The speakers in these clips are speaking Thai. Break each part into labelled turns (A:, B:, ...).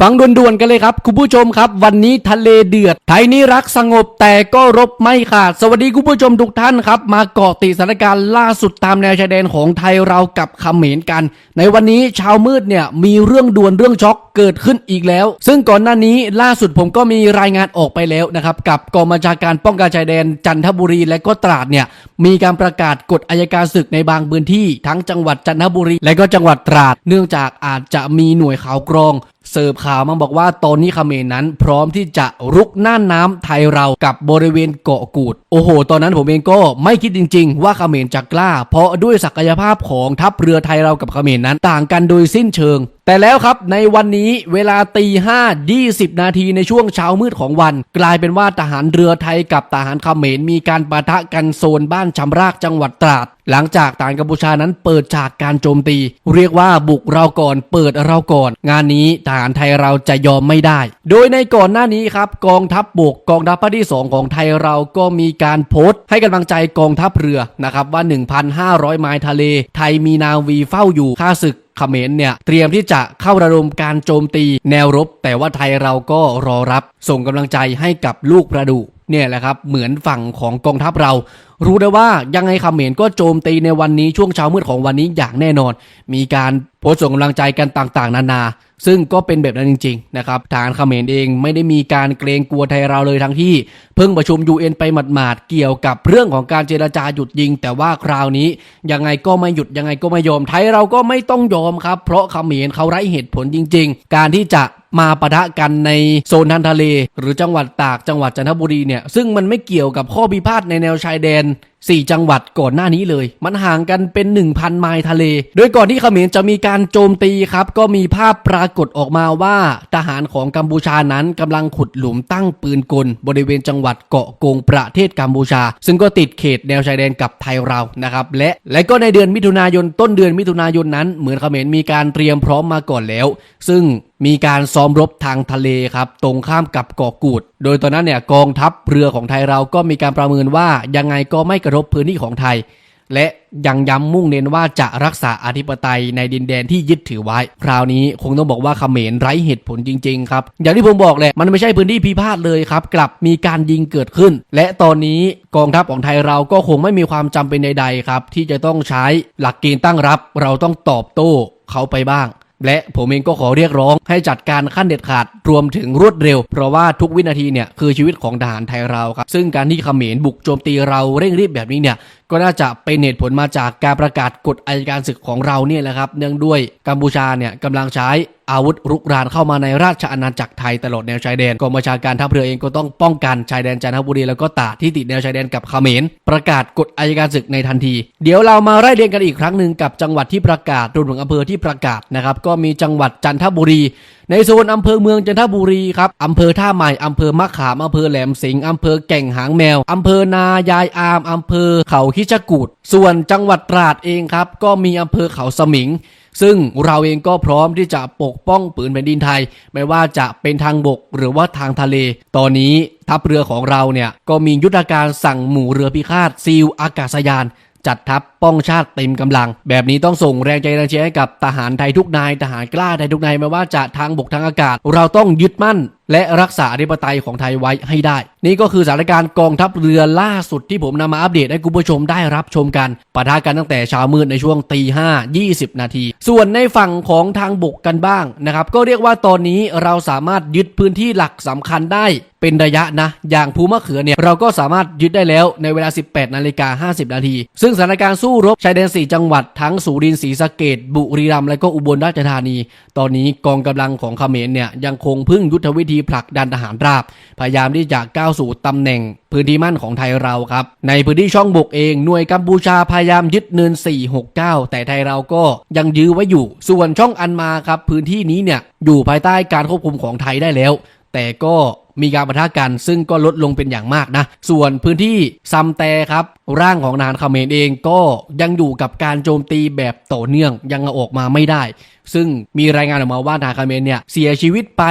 A: ฟังด่วนๆกันเลยครับ คุณผู้ชมครับ วันนี้ทะเลเดือด ไทยนี้รักสงบแต่ก็รบไม่ขาด สวัสดีคุณผู้ชมทุกท่านครับ มาเกาะติดสถานการณ์ล่าสุดตามแนวชายแดนของไทยเรากับเขมรกัน ในวันนี้เช้ามืดเนี่ยมีเรื่องด่วนเรื่องช็อกเกิดขึ้นอีกแล้ว ซึ่งก่อนหน้านี้ล่าสุดผมก็มีรายงานออกไปแล้วนะครับกับกองบัญชาการป้องกันชายแดนจันทบุรีและก็ตราดเนี่ยมีการประกาศกฎอายการศึกในบางพื้นที่ ทั้งจังหวัดจันทบุรี และก็จังหวัดตราด เนื่องจากอาจจะมีหน่วยข่าวกรอง เสิร์ฟข่าวมาบอกว่าตอนนี้เขมรนั้น พร้อมที่จะรุกน่านน้ำไทยเรากับบริเวณเกาะกูด โอ้โห ตอนนั้นผมเองก็ไม่คิดจริง ๆ ว่าเขมรจะกล้า เพราะด้วยศักยภาพของทัพเรือไทยเรากับเขมรนั้น ต่างกันโดยสิ้นเชิง แต่แล้วครับในวันนี้เวลาตีห้ายี่สิบนาทีในช่วงเช้ามืดของวัน กลายเป็นว่าทหารเรือไทยกับทหารเขมรมีการปะทะกันโซนบ้านชำรากจังหวัดตราด หลังจากทหารกัมพูชานั้นเปิดฉากการโจมตี เรียกว่าบุกเราก่อนเปิดเราก่อน งานนี้ทหารไทยเราจะยอมไม่ได้ โดยในก่อนหน้านี้ครับกองทัพบบกกองทัพภาคที่ 2 ของไทยเราก็มีการโพสต์ ให้กำลังใจกองทัพเรือนะครับว่า 1,500 ไมล์ทะเล ไทยมีนาวีเฝ้าอยู่ค่าศึก เขมรเนี่ยเตรียมที่จะเข้าระดมการโจมตีแนวรบ แต่ว่าไทยเราก็รอรับส่งกำลังใจให้กับลูกประดุเนี่ยแหละครับเหมือนฝั่งของกองทัพเรา รู้ได้ว่ายังไงเขมรก็โจมตีในวันนี้ช่วงเช้ามืดของวันนี้อย่างแน่นอน มีการโพสต์ส่งกำลังใจกันต่างๆ นานา ซึ่งก็เป็นแบบนั้นจริงๆนะครับทหารเขมรเองไม่ได้มีการเกรงกลัวไทยเราเลยทั้งที่ เพิ่งประชุม UN ไปหมาดๆเกี่ยวกับเรื่องของการเจรจาหยุดยิง แต่ว่าคราวนี้ยังไงก็ไม่หยุดยังไงก็ไม่ยอมไทยเราก็ไม่ต้องยอมครับ เพราะเขมรเขาไร้เหตุผลจริง ๆ การที่จะมาปะทะกันในโซนทางทะเล หรือจังหวัดตากจังหวัดจันทบุรีเนี่ยซึ่งมันไม่เกี่ยวกับข้อพิพาทในแนวชายแดน4 จังหวัดก่อนหน้านี้เลย มันห่างกันเป็น 1,000 ไมล์ทะเล โดยก่อนที่เขมรจะมีการโจมตีครับ ก็มีภาพปรากฏออกมาว่าทหารของกัมพูชานั้นกำลังขุดหลุมตั้งปืนกล บริเวณจังหวัดเกาะกงประเทศกัมพูชา ซึ่งก็ติดเขตแนวชายแดนกับไทยเรานะครับ และและก็ในเดือนมิถุนายนต้นเดือนมิถุนายนนั้น เหมือนเขมรมีการเตรียมพร้อมมาก่อนแล้ว ซึ่งมีการซ้อมรบทางทะเลครับตรงข้ามกับเกาะกูด โดยตอนนั้นเนี่ยกองทัพเรือของไทยเราก็มีการประเมินว่ายังไงก็ไม่กระทบพื้นที่ของไทย และยังย้ำมุ่งเน้นว่าจะรักษาอธิปไตยในดินแดนที่ยึดถือไว้ คราวนี้คงต้องบอกว่าเขมรไร้เหตุผลจริง ๆ ครับ อย่างที่ผมบอกแหละมันไม่ใช่พื้นที่พิพาทเลยครับ กลับมีการยิงเกิดขึ้น และตอนนี้กองทัพของไทยเราก็คงไม่มีความจำเป็นใดๆครับ ที่จะต้องใช้หลักเกณฑ์ตั้งรับ เราต้องตอบโต้เขาไปบ้าง และผมเองก็ขอเรียกร้องให้จัดการขั้นเด็ดขาดรวมถึงรวดเร็ว เพราะว่าทุกวินาทีเนี่ยคือชีวิตของทหารไทยเราครับ ซึ่งการที่เขมรบุกโจมตีเราเร่งรีบแบบนี้เนี่ยก็น่าจะเป็นเหตุผลมาจากการประกาศกฎอัยการศึกของเราเนี่ยแหละครับ เนื่องด้วยกัมพูชาเนี่ยกำลังใช้ อาวุธรุกรานเข้ามาในราชอาณาจักรไทยตลอดแนวชายแดนกองบัญชาการทัพเรือเองก็ต้องป้องกันชายแดนจันทบุรีแล้วก็ตาที่ติดแนวชายแดนกับเขมรประกาศกฎอัยการศึกในทันที เดี๋ยวเรามาไล่เรียงกันอีกครั้งหนึ่งกับจังหวัดที่ประกาศรวมถึงอำเภอที่ประกาศนะครับก็มีจังหวัดจันทบุรี ในโซนอำเภอเมืองจันทบุรีครับอำเภอท่าใหม่อำเภอมะขามอำเภอแหลมสิงห์อำเภอแก่งหางแมวอำเภอนายายอามอำเภอเขาคิชกูดส่วนจังหวัดตราดเองครับก็มีอำเภอเขาสมิง ซึ่งเราเองก็พร้อมที่จะปกป้องปืนแผ่นดินไทย ไม่ว่าจะเป็นทางบกหรือว่าทางทะเล ตอนนี้ทัพเรือของเราเนี่ยก็มียุทธการสั่งหมู่เรือพิฆาตซีลอากาศยานจัดทัพป้องชาติเต็มกำลัง แบบนี้ต้องส่งแรงใจแรงเชียร์ให้กับทหารไทยทุกนายทหารกล้าไทยทุกนายไม่ว่าจะทางบกทางอากาศ เราต้องยึดมั่น และรักษาอธิปไตยของไทยไว้ให้ได้ นี่ก็คือสถานการณ์กองทัพเรือล่าสุดที่ผมนำมาอัปเดตให้คุณผู้ชมได้รับชมกันปะทะกันตั้งแต่เช้ามืดในช่วงตีห้ายี่สิบนาที ส่วนในฝั่งของทางบกกันบ้างนะครับก็เรียกว่าตอนนี้เราสามารถยึดพื้นที่หลักสำคัญได้เป็นระยะนะ อย่างภูมะเขือเนี่ยเราก็สามารถยึดได้แล้วในเวลา 18 นาฬิกา 50 นาที ซึ่งสถานการณ์สู้รบชายแดน 4 จังหวัดทั้งสุรินทร์ศรีสะเกดบุรีรัมย์และก็อุบลราชธานี ตอนนี้กองกำลังของเขมรเนี่ยยังคงพึ่งยุทธวิธีผลักดันทหารราบ พยายามที่จะก้าวสู่ตำแหน่งพื้นที่มั่นของไทยเราครับ ในพื้นที่ช่องบกเองหน่วยกัมพูชาพยายามยึดเนิน 469 แต่ไทยเราก็ยังยื้อไว้อยู่ ส่วนช่องอันมาครับพื้นที่นี้เนี่ยอยู่ภายใต้การควบคุมของไทยได้แล้ว แต่ก็ มีการปะทะกัน ซึ่งก็ลดลงเป็นอย่างมากนะ ส่วนพื้นที่ซัมแตครับ ร่างของนานเมนเองก็ยังอยู่กับการโจมตีแบบต่อเนื่องยังออกมาไม่ได้ ซึ่งมีรายงานออกมาว่าทหาเมนเนี่ยเสียชีวิตไป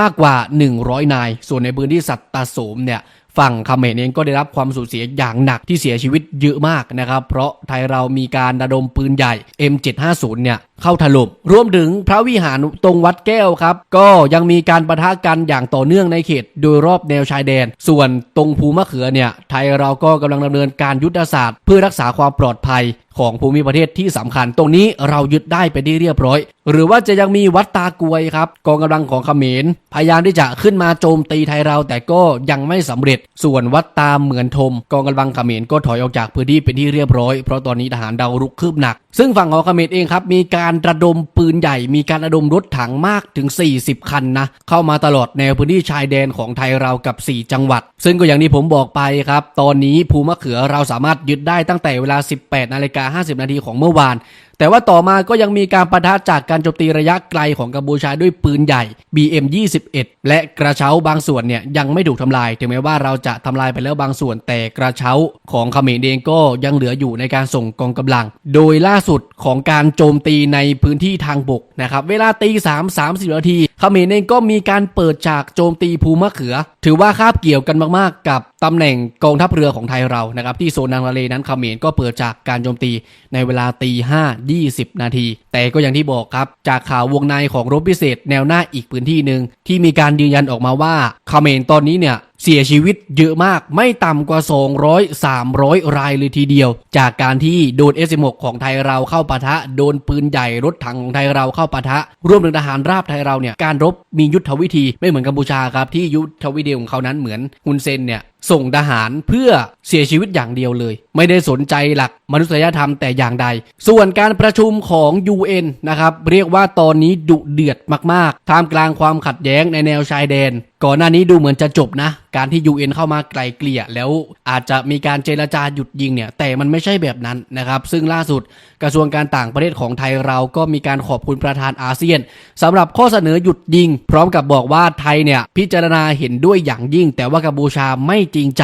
A: มากกว่า 100 นาย ส่วนในพื้นที่สัตตาโสมเนี่ย ฝั่งเขมรเองก็ได้รับความสูญเสียอย่างหนักที่เสียชีวิตเยอะมากนะครับ เพราะไทยเรามีการระดมปืนใหญ่ M750 เนี่ยเข้าถล่มรวมถึงพระวิหารตรงวัดแก้วครับ ก็ยังมีการประทะกันอย่างต่อเนื่องในเขต โดยรอบแนวชายแดน ส่วนตรงภูมะเขือเนี่ยไทยเราก็กำลังดำเนินการยุทธศาสตร์ เพื่อรักษาความปลอดภัย ของภูมิประเทศที่สำคัญ ตรงนี้เรายึดได้ไปที่เรียบร้อย หรือว่าจะยังมีวัดตากวยครับกองกำลังของเขมรพยายามที่จะขึ้นมาโจมตีไทยเราแต่ก็ยังไม่สำเร็จ ส่วนวัดตามเหมือนทม กองกำลังเขมรก็ถอยออกจากพื้นที่เป็นที่เรียบร้อยเพราะตอนนี้ทหารเรารุกคืบหนัก ซึ่งฝั่งของเขมรเองครับมีการระดมปืนใหญ่ มีการระดมรถถังมากถึง 40 คันนะเข้ามาตลอดแนวพื้นที่ชายแดนของไทยเรากับ 4 จังหวัด ซึ่งก็อย่างที่ผมบอกไปครับ ตอนนี้ภูมะเขือเราสามารถยึดได้ตั้งแต่เวลา 18นาฬิกา50 นาทีของเมื่อวานแต่ว่าต่อมาก็ยังมีการประทะจากการโจมตีระยะไกลของกัมพูชาด้วยปืนใหญ่ BM21 และกระเช้าบางส่วนเนี่ยยังไม่ถูกทำลาย ถึงแม้ว่าเราจะทำลายไปแล้วบางส่วน แต่กระเช้าของเขมรเองก็ยังเหลืออยู่ในการส่งกองกำลัง โดยล่าสุดของการโจมตีในพื้นที่ทางบกนะครับ เวลาตีสามสามสิบนาทีเขมรเองก็มีการเปิดฉากโจมตีภูมะเขือ ถือว่าคาบเกี่ยวกันมากๆ กับตำแหน่งกองทัพเรือของไทยเรานะครับ ที่โซนนางทะเลนั้นเขมรก็เปิดจากการโจมตีในเวลาตีห้ายี่สิบนาที แต่ก็อย่างที่บอกครับจากข่าววงในของรบพิเศษแนวหน้าอีกพื้นที่หนึ่งที่มีการยืนยันออกมาว่าเขมรตอนนี้เนี่ยเสียชีวิตเยอะมากไม่ต่ำกว่า 200 300 รายเลยทีเดียว จากการที่โดน S16 ของไทยเราเข้าปะทะ โดนปืนใหญ่รถถังของไทยเราเข้าปะทะ รวมถึงทหารราบไทยเราเนี่ยการรบมียุทธวิธีไม่เหมือนกัมพูชาครับที่ยุทธวิธีของเขานั้นเหมือนฮุนเซนเนี่ย ส่งทหารเพื่อเสียชีวิตอย่างเดียวเลย ไม่ได้สนใจหลักมนุษยธรรมแต่อย่างใด ส่วนการประชุมของ UN นะครับ เรียกว่าตอนนี้ดุเดือดมากๆ ท่ามกลางความขัดแย้งในแนวชายแดน ก่อนหน้านี้ดูเหมือนจะจบนะ การที่ UN เข้ามาไกลเกลี่ย แล้วอาจจะมีการเจรจาหยุดยิงเนี่ย แต่มันไม่ใช่แบบนั้นนะครับ ซึ่งล่าสุดกระทรวงการต่างประเทศของไทยเราก็มีการขอบคุณประธานอาเซียนสำหรับข้อเสนอหยุดยิง พร้อมกับบอกว่าไทยเนี่ยพิจารณาเห็นด้วยอย่างยิ่ง แต่ว่ากัมพูชาไม่จริงใจ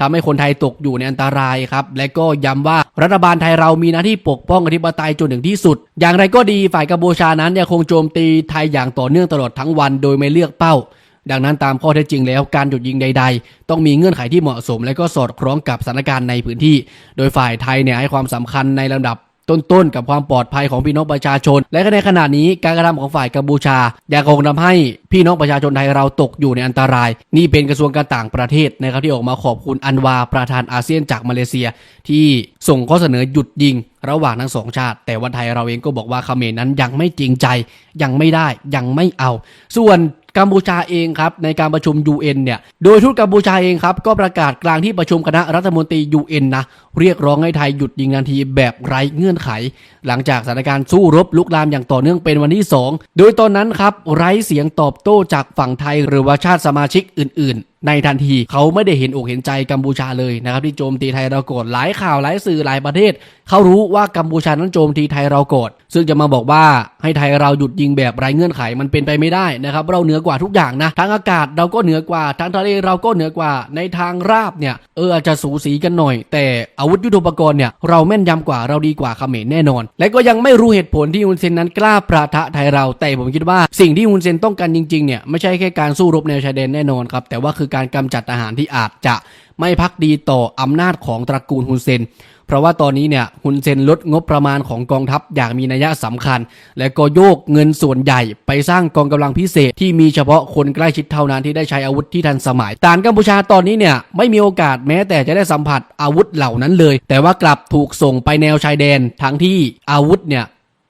A: ทำให้คนไทยตกอยู่ในอันตรายครับ และก็ย้ำว่ารัฐบาลไทยเรามีหน้าที่ปกป้องอธิปไตยจนถึงที่สุด อย่างไรก็ดีฝ่ายกัมพูชานั้นยังคงโจมตีไทยอย่างต่อเนื่องตลอดทั้งวันโดยไม่เลือกเป้าดังนั้นตามข้อเท็จจริงแล้วการหยุดยิงใด ๆ ต้องมีเงื่อนไขที่เหมาะสม และก็สอดคล้องกับสถานการณ์ในพื้นที่ โดยฝ่ายไทยเนี่ยให้ความสำคัญในลำดับ ต้นๆ กับความปลอดภัยของพี่น้องประชาชน และในขณะนี้การกระทำของฝ่ายกัมพูชายังคงทำให้พี่น้องประชาชนไทยเราตกอยู่ในอันตราย นี่เป็นกระทรวงการต่างประเทศนะครับที่ออกมาขอบคุณอันวาประธานอาเซียนจากมาเลเซีย ที่ส่งข้อเสนอหยุดยิงระหว่างทั้งสองชาติ แต่วันไทยเราเองก็บอกว่าเขมรนั้นยังไม่จริงใจยังไม่ได้ยังไม่เอา ส่วน กัมพูชาเองครับในการประชุม UN เนี่ย โดยทูตกัมพูชาเองครับก็ประกาศกลางที่ประชุมคณะรัฐมนตรี UN นะเรียกร้องให้ไทยหยุดยิงนานทีแบบไร้เงื่อนไข หลังจากสถานการณ์สู้รบลุกลามอย่างต่อเนื่องเป็นวันที่ 2 โดยตอนนั้นครับไร้เสียงตอบโต้จากฝั่งไทยหรือว่าชาติสมาชิกอื่น ๆ ในทันทีเขาไม่ได้เห็นอกเห็นใจกัมพูชาเลยนะครับที่โจมตีไทยเราโกรธหลายข่าวหลายสื่อหลายประเทศ เขารู้ว่ากัมพูชานั้นโจมตีไทยเราโกรธซึ่งจะมาบอกว่าให้ไทยเราหยุดยิงแบบไร้เงื่อนไขมันเป็นไปไม่ได้นะครับเราเหนือกว่าทุกอย่างนะทางอากาศเราก็เหนือกว่าทางทะเลเราก็เหนือกว่าในทางราบเนี่ยเอออาจจะสูสีกันหน่อย แต่อาวุธยุทโธปกรณ์เนี่ยเราแม่นยำกว่าเราดีกว่าเขมรแน่นอนและก็ยังไม่รู้เหตุผลที่ฮุนเซนนั้นกล้าประทะไทยเรา แต่ผมคิดว่าสิ่งที่ฮุนเซนต้องการจริงๆเนี่ยไม่ใช่แค่การสู้รบแนวชายแดนแน่นอนครับแต่ว่าคือการกำจัดทหารที่อาจจะ ไม่พักดีต่ออำนาจของตระกูลฮุนเซน เพราะว่าตอนนี้เนี่ยฮุนเซนลดงบประมาณของกองทัพอย่างมีนัยสำคัญ และก็โยกเงินส่วนใหญ่ไปสร้างกองกำลังพิเศษที่มีเฉพาะคนใกล้ชิดเท่านั้นที่ได้ใช้อาวุธที่ทันสมัยตานกัมพูชาตอนนี้เนี่ยไม่มีโอกาสแม้แต่จะได้สัมผัสอาวุธเหล่านั้นเลย แต่ว่ากลับถูกส่งไปแนวชายแดนทั้งที่อาวุธเนี่ย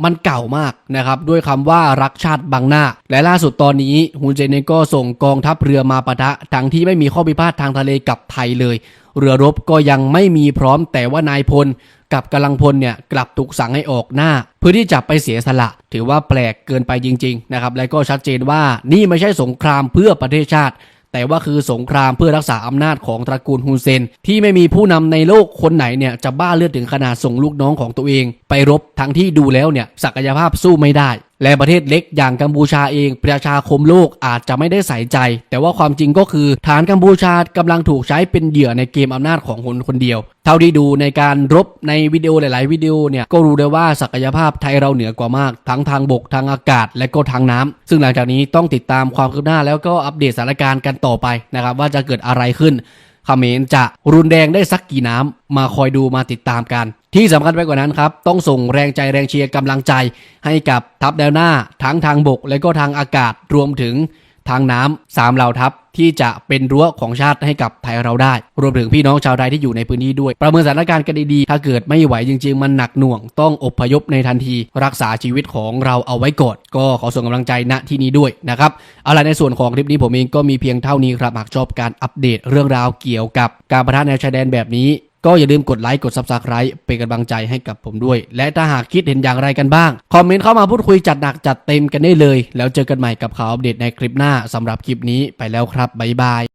A: มันเก่ามากนะครับด้วยคำว่ารักชาติบังหน้า และล่าสุดตอนนี้ฮุนเซนเองก็ส่งกองทัพเรือมาปะทะทั้งที่ไม่มีข้อพิพาททางทะเลกับไทยเลย เรือรบก็ยังไม่มีพร้อมแต่ว่านายพลกับกำลังพลเนี่ยกลับถูกสั่งให้ออกหน้า เพื่อที่จะไปเสียสละ ถือว่าแปลกเกินไปจริงๆนะครับและก็ชัดเจนว่านี่ไม่ใช่สงครามเพื่อประเทศชาติ แต่ว่าคือสงครามเพื่อรักษาอำนาจของตระกูลฮุนเซน ที่ไม่มีผู้นำในโลกคนไหนเนี่ยจะบ้าเลือดถึงขนาดส่งลูกน้องของตัวเอง ไปรบทั้งที่ดูแล้วเนี่ยศักยภาพสู้ไม่ได้ และประเทศเล็กอย่างกัมพูชาเอง ประชาคมโลกอาจจะไม่ได้ใส่ใจ แต่ว่าความจริงก็คือฐานกัมพูชากำลังถูกใช้เป็นเหยื่อในเกมอำนาจของคนคนเดียว เท่าที่ดูในการรบในวิดีโอหลาย ๆ วิดีโอเนี่ยก็รู้ได้ว่าศักยภาพไทยเราเหนือกว่ามาก ทั้งทางบกทางอากาศ และก็ทางน้ำซึ่งหลังจากนี้ต้องติดตามความคืบหน้าแล้วก็อัปเดตสถานการณ์กันต่อไปนะครับว่าจะเกิดอะไรขึ้น เขมรจะรุนแรงได้สักกี่น้ำมาคอยดูมาติดตามกัน ที่สำคัญไปกว่านั้นครับ ต้องส่งแรงใจแรงเชียร์กำลังใจ ให้กับทัพแนวหน้าทั้งทางบกและก็ทางอากาศรวมถึง ทางน้ำสามเหล่าทัพที่จะเป็นรั้วของชาติให้กับไทยเราได้ รวมถึงพี่น้องชาวไทยที่อยู่ในพื้นที่ด้วย ประเมินสถานการณ์กันดีๆ ถ้าเกิดไม่ไหวจริง ๆ มันหนักหน่วง ต้องอพยพในทันที รักษาชีวิตของเราเอาไว้ก่อนก็ขอส่งกำลังใจณที่นี้ด้วยนะครับเอาล่ะไรในส่วนของคลิปนี้ผมเองก็มีเพียงเท่านี้ครับหากชอบการอัปเดตเรื่องราวเกี่ยวกับการประทะแนวชายแดนแบบนี้ ก็อย่าลืมกดไลค์กด s u b สไครต์เป็นกำลังใจให้กับผมด้วย และถ้าหากคิดเห็นอย่างไรกันบ้าง คอมเมนต์เข้ามาพูดคุยจัดหนักจัดเต็มกันได้เลย แล้วเจอกันใหม่กับข่าวอัปเดตในคลิปหน้าสำหรับคลิปนี้ไปแล้วครับบ๊ายบาย